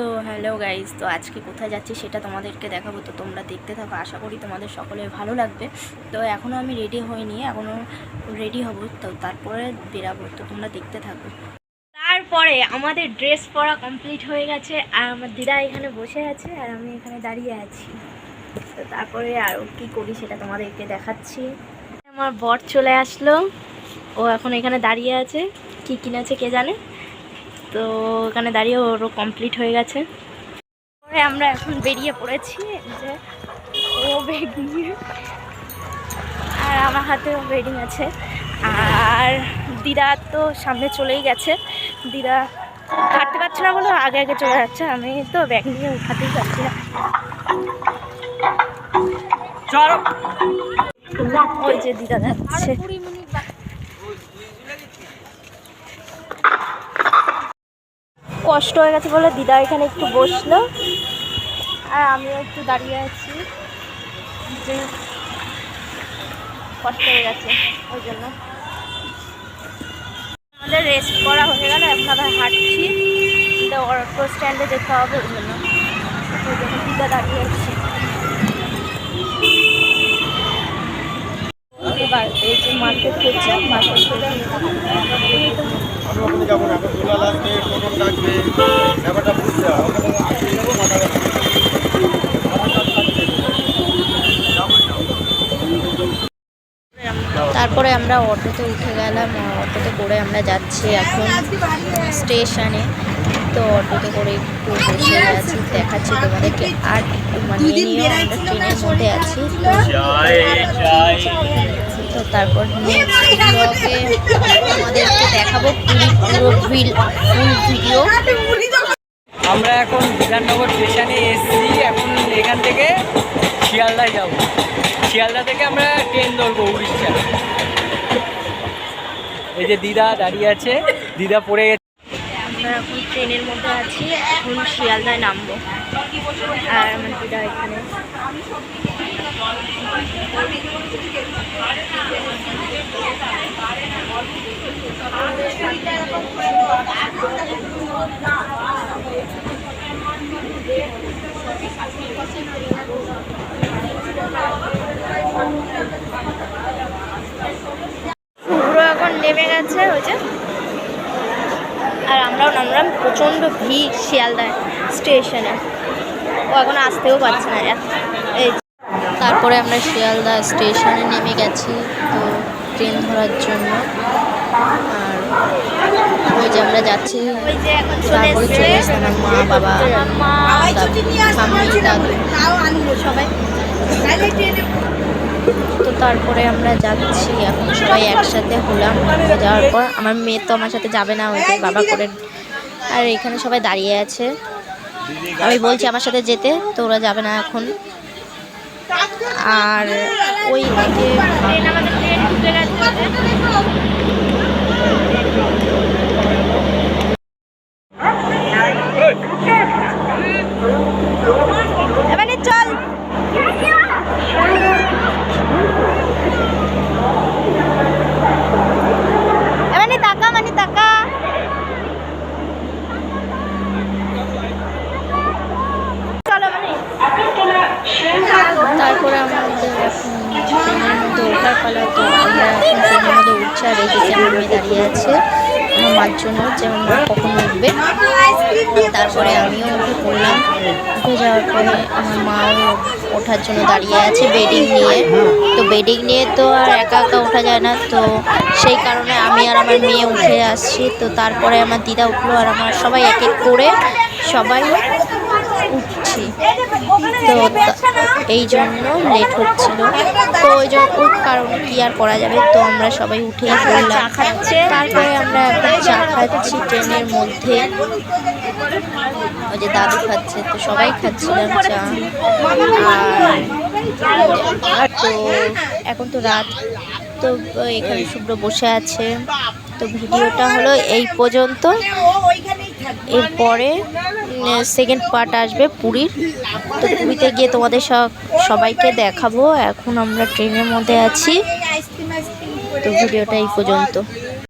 তো hello guys তো আজকে কোথায় যাচ্ছি সেটা তোমাদেরকে দেখাবো। তো তোমরা দেখতে থাকো, আশা করি তোমাদের সকলের ভালো লাগবে। তো এখনও আমি রেডি হইনি এখনও রেডি হব, তো তারপরে বেরাবো, তো তোমরা দেখতে থাকো। তারপরে আমাদের ড্রেস পরা কমপ্লিট হয়ে গেছে, আর আমার দিদা এখানে বসে আছে, আর আমি এখানে দাঁড়িয়ে আছি। তো তারপরে আরও কী করি সেটা তোমাদেরকে দেখাচ্ছি। আমার বর চলে আসলো, ও এখন এখানে দাঁড়িয়ে আছে, কী কিনেছে কে জানে? তো ওখানে দাঁড়িয়ে ওরও কমপ্লিট হয়ে গেছে। পরে আমরা এখন বেরিয়ে পড়েছি যে ও ব্যাগ নিয়ে আর আমার হাতেও বেডিং আছে আর দিদা তো সামনে চলেই গেছে। দিদা হাঁটতে পারছে না বলে আগে আগে চলে যাচ্ছে। আমি তো ব্যাগ নিয়ে উঠাতেই পারছি না। ওই যে দিদা যাচ্ছে। কষ্ট হয়ে গেছে বলে দিদা এখানে একটু বসল। আর আমিও একটু দাঁড়িয়ে আছি। যে কষ্ট হয়ে গেছে ওই জন্য। আমাদের রেস্ট করা হয়ে গেল, এখন আবার হাঁটছি। অটো স্ট্যান্ডে যেতে হবে ওই জন্য। ওই জন্য দিদা দাঁড়িয়ে আছে। এই যে মার্কেট করছে মার্কেট করে আমি ওখানে যাব না এখন দোলা লাগবে টোটো লাগবে ব্যাপারটা বুঝতে হবে। ওখানে যাব মাথা তারপরে আমরা অটোতে উঠে গেলাম অটোতে করে আমরা যাচ্ছি এখন স্টেশনে। তো অটোতে করে একটু বসে আছি দেখাচ্ছি তোমাদেরকে। আর একটু মানিয়ে নিয়ে আমরা ট্রেনের মধ্যে আছি তো তারপর আমাদেরকে দেখাবো ভিডিও আমরা এখন বিধাননগর স্টেশনে এসেছি, এখন এখান থেকে শিয়ালদায় যাব। শিয়ালদা থেকে আমরা ট্রেন ধরবো উড়িষ্যা। এই যে দিদা দাঁড়িয়ে আছে, দিদা পড়ে আমরা এখন ট্রেনের মধ্যে আছি, এখন শিয়ালদায় নামবো। আর আমার এখানে। শুভ্র এখন নেমে গেছে, ওই যে। আর আমরাও নামলাম প্রচণ্ড ভিড় শিয়ালদায় স্টেশনে। ও এখন আসতেও পারছে না এই তারপরে আমরা শিয়ালদা স্টেশনে নেমে গেছি তো ট্রেন ধরার জন্য। আর ওই যে আমরা যাচ্ছি তারপরে চলে মা বাবা দাদু সবাই। তো তারপরে আমরা যাচ্ছি, এখন সবাই একসাথে হলাম যাওয়ার পর। আমার মেয়ে তো আমার সাথে যাবে না, ওই বাবা করে আর এখানে সবাই দাঁড়িয়ে আছে। আমি বলছি আমার সাথে যেতে তো ওরা যাবে না এখন। আর ওই দিকে ট্রেন আমাদের ট্রেন ঢুকে গেছে এবারে চল এবারে টাকা মানে টাকা চলো মানে তারপরে আমাদের এখন ট্রেনের ওঠার পালা তো আমরা এখন ট্রেনের মধ্যে উঠছি আর রেখেছি, আমার মেয়ে দাঁড়িয়ে আছে। আমার মার জন্য, যে আমার মা কখন উঠবে। তারপরে আমিও উঠে পড়লাম উঠে যাওয়ার পরে আমার মাও ওঠার জন্য দাঁড়িয়ে আছে বেডিং নিয়ে। তো বেডিং নিয়ে তো আর একা একা ওঠা যায় না। তো সেই কারণে আমি আর আমার মেয়ে উঠে আসছি। তো তারপরে আমার দিদা উঠল আর আমার সবাই এক এক করে সবাই উঠছি। তো এই জন্য লেট হচ্ছিল। তো ওই জন্য ওই কারণে কি আর করা যাবে? তো আমরা সবাই উঠেই পড়লাম তারপরে আমরা এখন চা খাচ্ছি। ট্রেনের মধ্যে। ওই যে দাদু খাচ্ছে তো সবাই খাচ্ছিলাম চা। আর তো এখন তো রাত। তো এখানে শুভ্র বসে আছে। তো ভিডিওটা হলো এই পর্যন্ত। এরপরে সেকেন্ড পার্ট আসবে পুরীর। তো পুরীতে গিয়ে তোমাদের সব, সবাইকে দেখাবো। এখন আমরা ট্রেনের মধ্যে আছি। তো ভিডিওটা এই পর্যন্ত।